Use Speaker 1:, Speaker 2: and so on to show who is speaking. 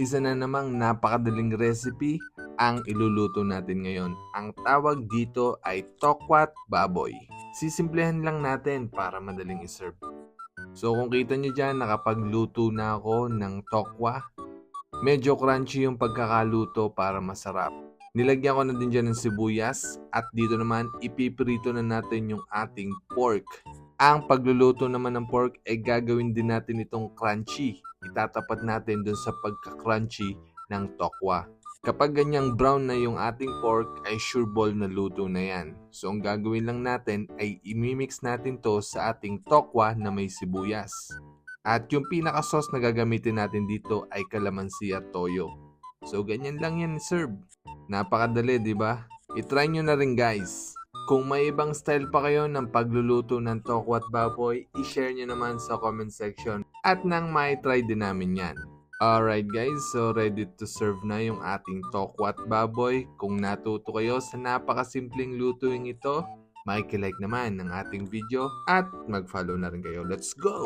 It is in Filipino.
Speaker 1: isa na namang napakadaling recipe ang iluluto natin ngayon. Ang tawag dito ay tokwat baboy. Sisimplehan lang natin para madaling iserve. So kung kita nyo dyan, nakapagluto na ako ng tokwa. Medyo crunchy yung pagkakaluto para masarap. Nilagyan ko na din dyan ng sibuyas at dito naman ipiprito na natin yung ating pork. Ang pagluluto naman ng pork ay gagawin din natin itong crunchy. Itatapat natin dun sa pagka-crunchy ng tokwa. Kapag ganyang brown na yung ating pork ay sure ball na luto na yan. So ang gagawin lang natin ay imimix natin to sa ating tokwa na may sibuyas. At yung pinaka-sauce na gagamitin natin dito ay kalamansi at toyo. So ganyan lang yan serve. Napakadali, di ba? I-try nyo na rin guys. Kung may ibang style pa kayo ng pagluluto ng tokwa at baboy, i-share nyo naman sa comment section at nang may try din namin yan. Alright guys, so ready to serve na yung ating tokwat baboy. Kung natuto kayo sa napakasimpleng lutuing ito, makikilike naman ng ating video at mag-follow na rin kayo. Let's go!